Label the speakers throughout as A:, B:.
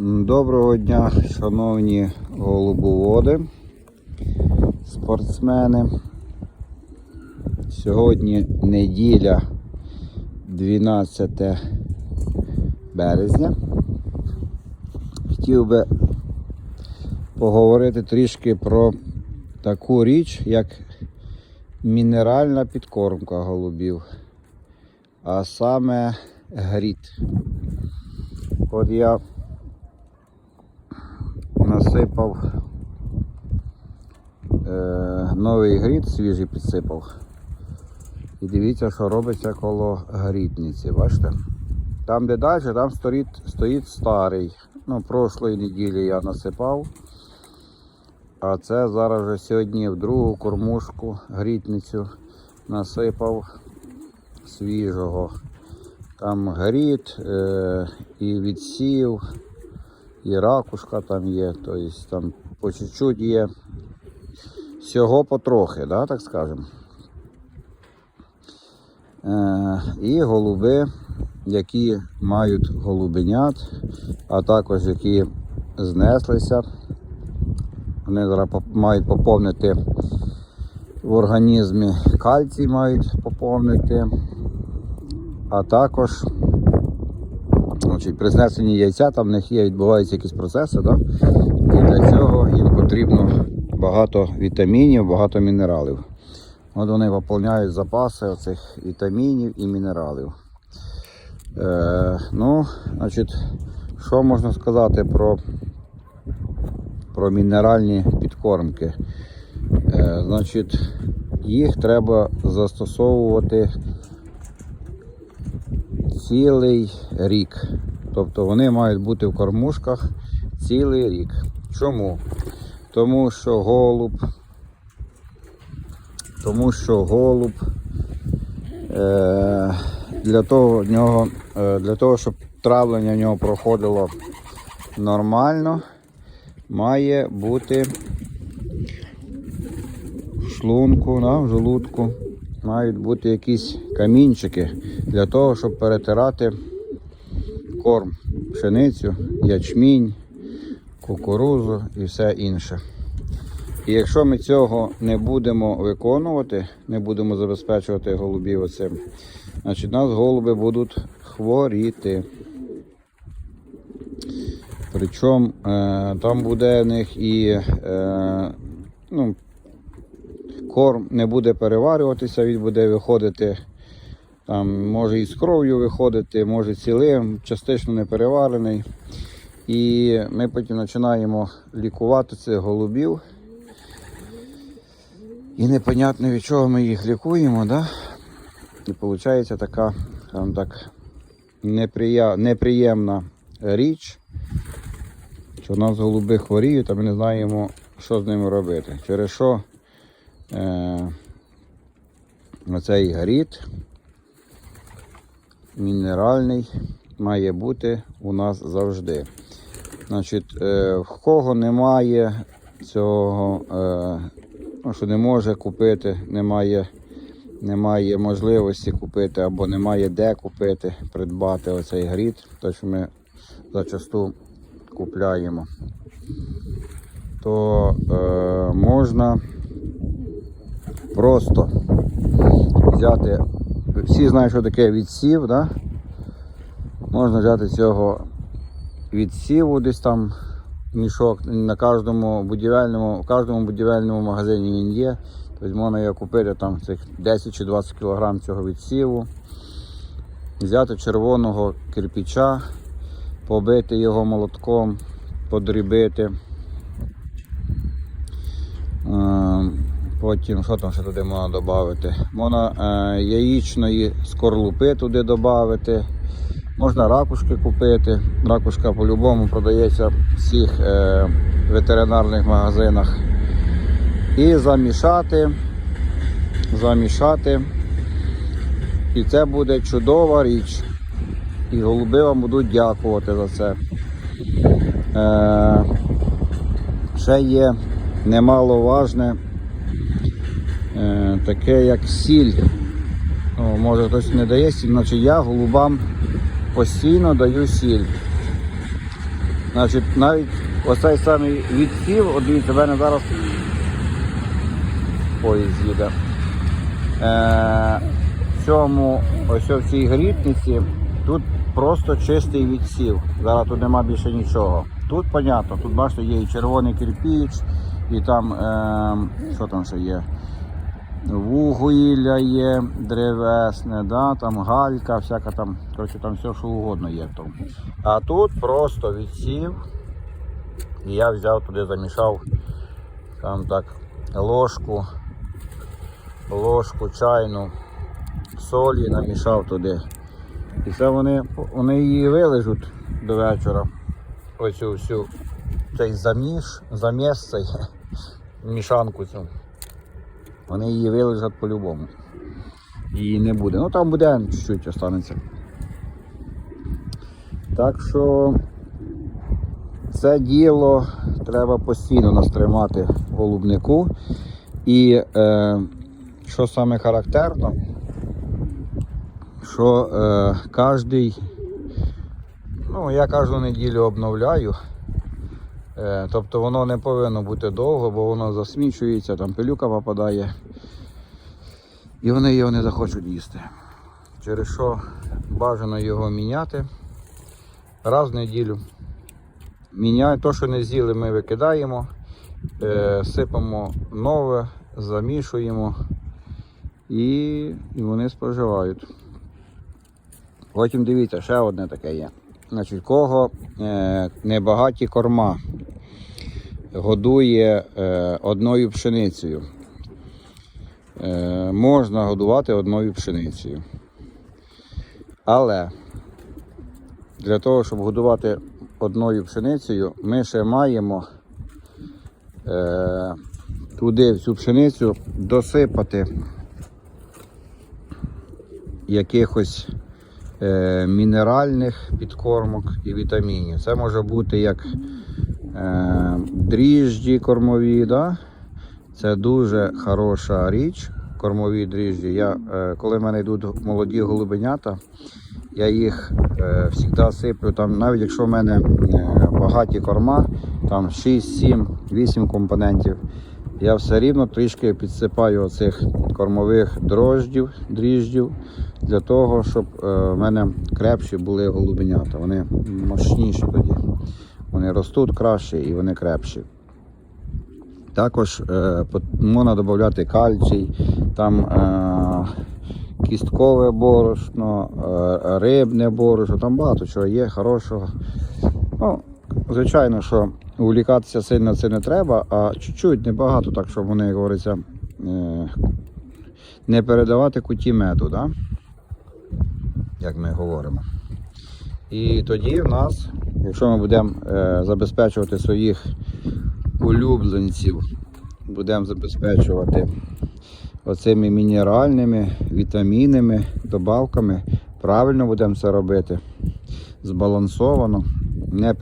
A: Доброго дня, шановні голубоводи, спортсмени. Сьогодні неділя 12 березня. Хотів би поговорити трішки про таку річ, як мінеральна підкормка голубів, а саме гріт. От я насипав е, новий гріт, свіжий підсипав. І дивіться, що робиться коло грітниці, бачите? Там, де далі, там стоїть, стоїть старий. Ну, прошлої неділі я насипав. А це зараз вже сьогодні в другу кормушку грітницю насипав свіжого. Там гріт е, і відсів, і ракушка там є, тобто там по чуть-чуть є. Всього потрохи, да, так скажемо. Е, і голуби, які мають голубенят, а також які знеслися. Вони зараз мають поповнити в організмі кальцій мають поповнити, а також значить, при знесенні яйця там в них є, відбуваються якісь процеси, да? і для цього їм потрібно багато вітамінів, багато мінералів. От вони поповняють запаси оцих вітамінів і мінералів. Е, ну, значить, що можна сказати про, про мінеральні підкормки? Е, значить, їх треба застосовувати цілий рік. Тобто вони мають бути в кормушках цілий рік. Чому? Тому що голуб, тому що голуб е, для того, в нього, е, для того, щоб травлення в нього проходило нормально, має бути в шлунку, да, в желудку мають бути якісь камінчики для того, щоб перетирати корм, пшеницю, ячмінь, кукурузу і все інше. І якщо ми цього не будемо виконувати, не будемо забезпечувати голубів оцим, значить у нас голуби будуть хворіти. Причому е, там буде в них і е, ну, корм не буде переварюватися, він буде виходити, там, може і з кров'ю виходити, може цілим, частично не переварений. І ми потім починаємо лікувати цих голубів. І непонятно від чого ми їх лікуємо, да? і виходить така скажімо так, неприя... неприємна річ, що у нас голуби хворіють, а ми не знаємо, що з ними робити. Через що е, оцей горіт мінеральний має бути у нас завжди. Значить, е, в кого немає цього, е, ну, що не може купити, немає, немає можливості купити або немає де купити, придбати оцей гріт, то що ми зачасту купляємо, то е, можна просто взяти, всі знають, що таке відсів, да? можна взяти цього відсіву десь там мішок на кожному будівельному, в кожному будівельному магазині він є. Тобто можна його купити там цих 10 чи 20 кг цього відсіву, взяти червоного кирпича, побити його молотком, подрібити. Е, Потім, що там ще туди можна додати? Можна е, яєчної скорлупи туди додати. Можна ракушки купити. Ракушка по-любому продається в всіх е, ветеринарних магазинах. І замішати, замішати. І це буде чудова річ. І голуби вам будуть дякувати за це. Е, ще є немаловажне таке як сіль. О, може хтось не дає сіль, значить я голубам постійно даю сіль. Значить, навіть оцей самий відсів, от дивіться, в мене зараз поїзд їде. Е, в цьому, ось в цій грітниці, тут просто чистий відсів. Зараз тут нема більше нічого. Тут, понятно, тут бачите, є і червоний кирпіч, і там, е, що там ще є? Вугілля є древесне, да, там галька, всяка там, коротше, там все, що угодно є. в. А тут просто відсів. І я взяв туди, замішав там так ложку, ложку чайну солі намішав туди. І це вони, вони її вилежуть до вечора. Оцю всю цей заміш, заміс цей мішанку цю. Вони її вилежать по-любому. Її не буде. Ну там буде чуть-чуть останеться. Так що це діло треба постійно нас тримати в голубнику. І е, що саме характерно, що е, кожний, ну я кожну неділю обновляю. Е, тобто воно не повинно бути довго, бо воно засмічується, там пилюка попадає. І вони його не захочуть їсти. Через що бажано його міняти раз в неділю. Міняємо то, що не з'їли, ми викидаємо, е, сипемо нове, замішуємо і, і вони споживають. Потім дивіться, ще одне таке є. Значить, кого е, небагаті корма годує е, одною пшеницею. Е, можна годувати одною пшеницею. Але для того, щоб годувати одною пшеницею, ми ще маємо е, туди в цю пшеницю досипати якихось мінеральних підкормок і вітамінів. Це може бути як е, дріжджі кормові. Да? Це дуже хороша річ. Кормові дріжджі. Я, е, коли в мене йдуть молоді голубенята, я їх е, завжди сиплю, там, навіть якщо в мене е, багаті корма, там 6, 7, 8 компонентів, я все рівно трішки підсипаю оцих кормових дрождів, дріжджів для того, щоб е, в мене крепші були голубенята. Вони мощніші тоді. Вони ростуть краще і вони крепші. Також е, можна додати кальцій, там е, кісткове борошно, е, рибне борошно, там багато чого є хорошого. Ну, звичайно, що увлікатися сильно це не треба, а чуть-чуть, небагато, так щоб вони, як говориться, е, не передавати куті меду, да? як ми говоримо. І тоді в нас, якщо ми будемо е, забезпечувати своїх улюбленців, будемо забезпечувати оцими мінеральними, вітамінними, добавками, правильно будемо це робити, збалансовано, не,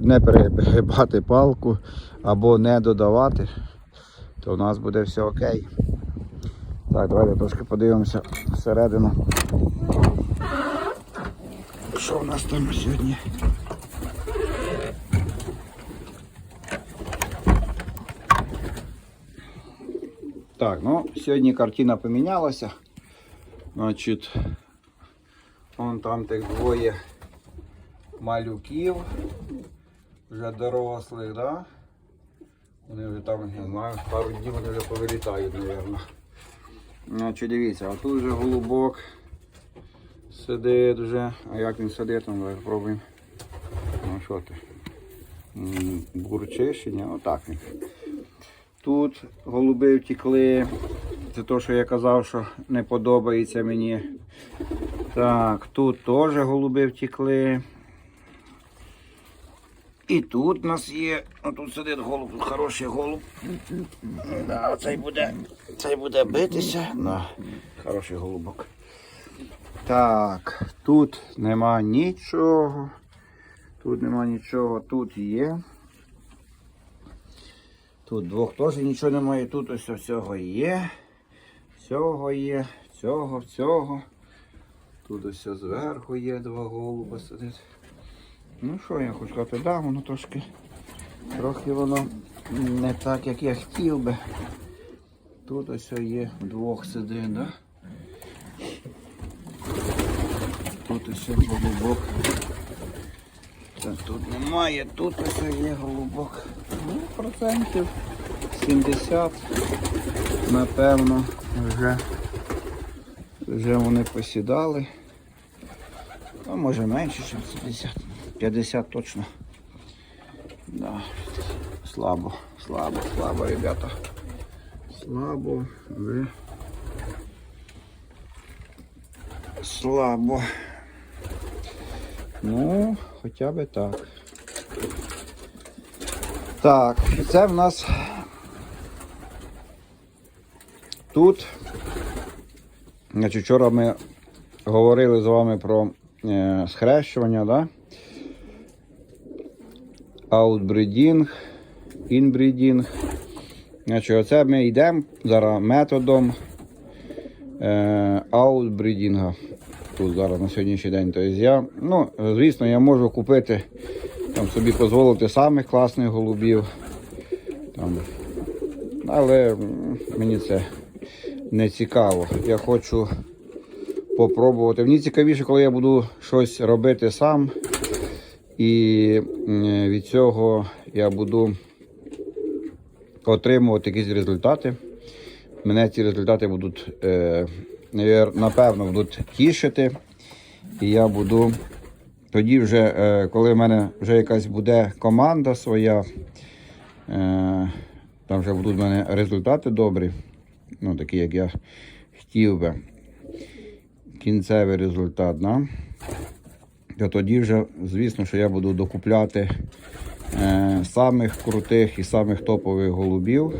A: не перегибати палку або не додавати, то в нас буде все окей. Так, давайте трошки подивимося всередину. Що в нас там сьогодні? Так, ну сьогодні картина помінялася. Значить, вон там тих двоє малюків, вже дорослих, да? Вони вже там, не знаю, пару днів вони вже повилітають, мабуть. Значить, дивіться, а тут вже голубок сидить вже. А як він сидить, там спробуємо. Ну що ти? М, Бурчиш чи ні? Отак він. Тут голуби втекли. Це те, що я казав, що не подобається мені. Так, тут теж голуби втекли. І тут у нас є. О, тут сидить голуб, тут хороший голуб. Да, цей буде, цей буде битися. Да, хороший голубок. Так, тут нема нічого. Тут нема нічого, тут є. Тут двох теж нічого немає, тут ось всього є. Всього є, цього, цього. Тут ось зверху є два голуба сидить. Ну що я хочу сказати, да, воно трошки, трохи воно не так, як я хотів би. Тут ось є двох сидить, да? Тут ось голубок. Так, тут немає, тут ось є голубок. Ну, процентів 70, напевно, вже, вже вони посідали. А може менше, ніж 70. 50 точно. Да. Слабо, слабо, слабо, ребята. Слабо, ви. Слабо. Ну, хоча б так. Так, це в нас тут. Значить, вчора ми говорили з вами про е, схрещування, да? Аутбридінг, інбридінг. Значить, оце ми йдемо зараз методом е, аутбридінга. Тут зараз на сьогоднішній день. Тобто я, ну, звісно, я можу купити, там, собі дозволити самих класних голубів. Там. Але мені це не цікаво. Я хочу попробувати. Мені цікавіше, коли я буду щось робити сам. І від цього я буду отримувати якісь результати. Мене ці результати будуть, е, напевно, будуть тішити. І я буду тоді вже, е, коли в мене вже якась буде команда своя, е, там вже будуть в мене результати добрі, ну такі, як я хотів би. Кінцевий результат. Да? То тоді вже, звісно, що я буду докупляти е, самих крутих і самих топових голубів.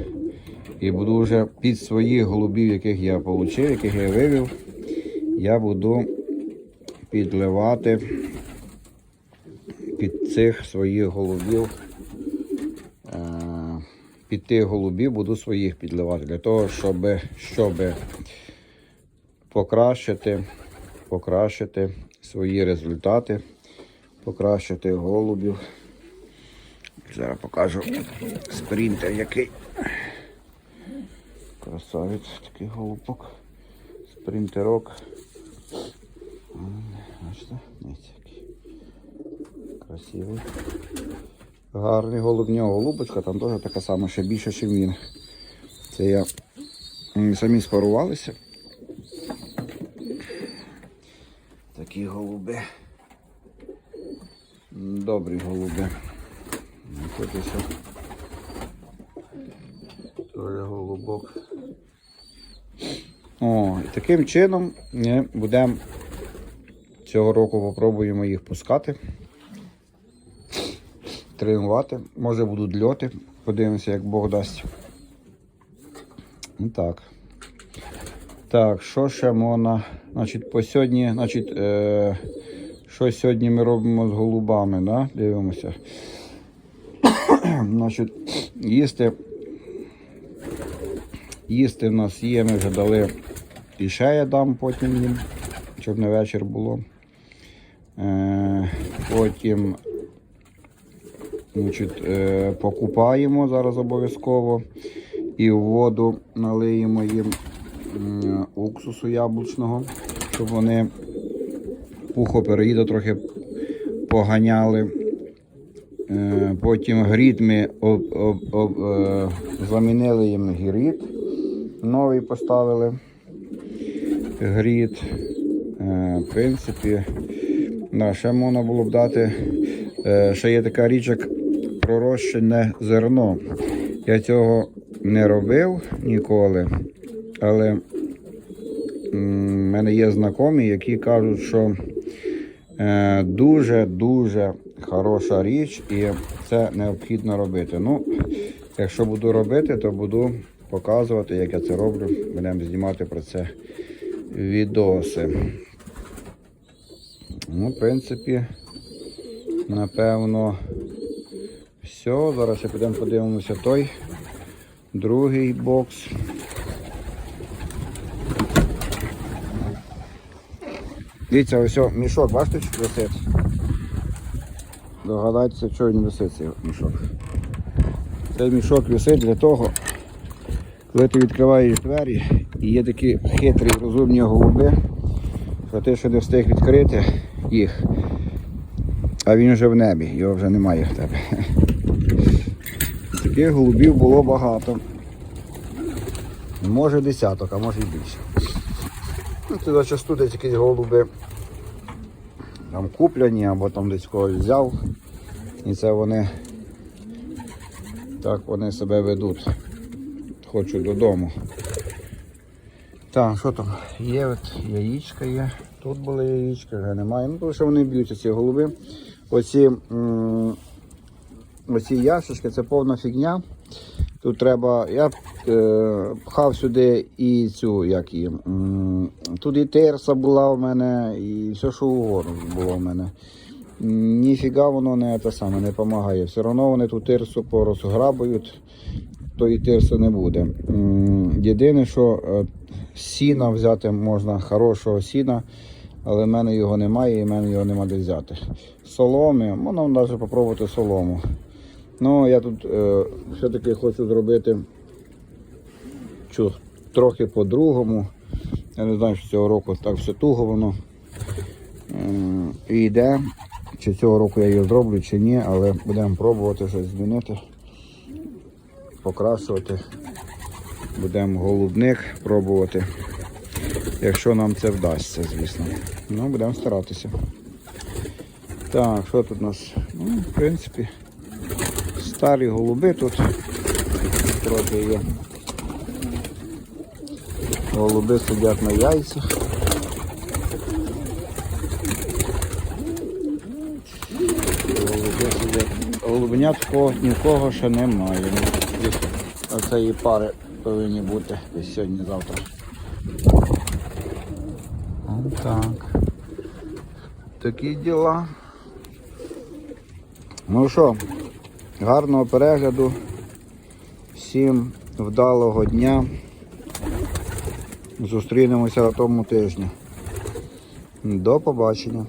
A: І буду вже під своїх голубів, яких я отримав, яких я вивів, я буду підливати під цих своїх голубів. Е, під тих голубів буду своїх підливати для того, щоб, щоб покращити, покращити свої результати, покращити голубів. Зараз покажу спринтер який. Красавець, такий голубок. Спринтерок. Бачите? Красивий. Гарний голуб, нього голубочка, там теж така сама, ще більше, ніж він. Це я самі спарувалися. Такі голуби. Добрі голуби. Ну, Тут теж голубок. О, і таким чином ми будемо цього року попробуємо їх пускати. Тренувати. Може будуть льоти. Подивимося, як Бог дасть. Ну так. Так, що ще можна? Значить, по сьогодні, значить, е, що сьогодні ми робимо з голубами, да? дивимося. значить, їсти. Їсти в нас є, ми вже дали і ще я дам потім їм, щоб на вечір було. Е, потім значить, е, покупаємо зараз обов'язково і воду налиємо їм уксусу яблучного, щоб вони пухопереїда трохи поганяли. Е, Потім грід ми об, об, об, е, замінили їм грід, новий поставили. Грід. Е, В принципі, да, ще можна було б дати. Ще є така річ, як пророщене зерно. Я цього не робив ніколи, але в мене є знайомі, які кажуть, що дуже-дуже хороша річ і це необхідно робити. Ну, якщо буду робити, то буду показувати, як я це роблю. Будемо знімати про це відоси. Ну, в принципі, напевно, все. Зараз ще підемо подивимося той другий бокс. Дивіться, ось мішок, бачите, висить? догадайтеся, чого він висить цей мішок. Цей мішок висить для того, коли ти відкриваєш двері і є такі хитрі розумні голуби, що ти ще не встиг відкрити їх, а він вже в небі, його вже немає в тебе. Таких голубів було багато. Може десяток, а може і більше. Ну, зачасту десь якісь голуби там куплені або там десь когось взяв. І це вони так вони себе ведуть. Хочуть додому. Так, що там? Є от яєчка є. Тут були яєчка, вже немає. Ну, тому що вони б'ються, ці голуби. Оці, оці яшечки це повна фігня. Тут треба. Я пхав сюди і цю, як її. Тут і терса була у мене, і все, що угодно було в мене. Ніфіга воно не те саме, не допомагає. Все одно вони ту тирсу порозграбують, то і тирси не буде. Єдине, що е, сіна взяти можна, хорошого сіна, але в мене його немає і в мене його нема де взяти. Соломи, можна навіть спробувати солому. Ну, я тут е, все-таки хочу зробити чу, трохи по-другому. Я не знаю, що цього року так все туго воно і йде. Чи цього року я її зроблю, чи ні, але будемо пробувати щось змінити, покрашувати. Будемо голубник пробувати. Якщо нам це вдасться, звісно. Ну, будемо старатися. Так, що тут у нас? Ну, в принципі, старі голуби тут трохи є. Голуби сидять на яйцях. Голуби сидять. Голубенят такого ні в кого ще немає. Оцеї пари повинні бути десь сьогодні-завтра. Так. Такі діла. Ну що, гарного перегляду. Всім вдалого дня. Зустрінемося на тому тижні. До побачення.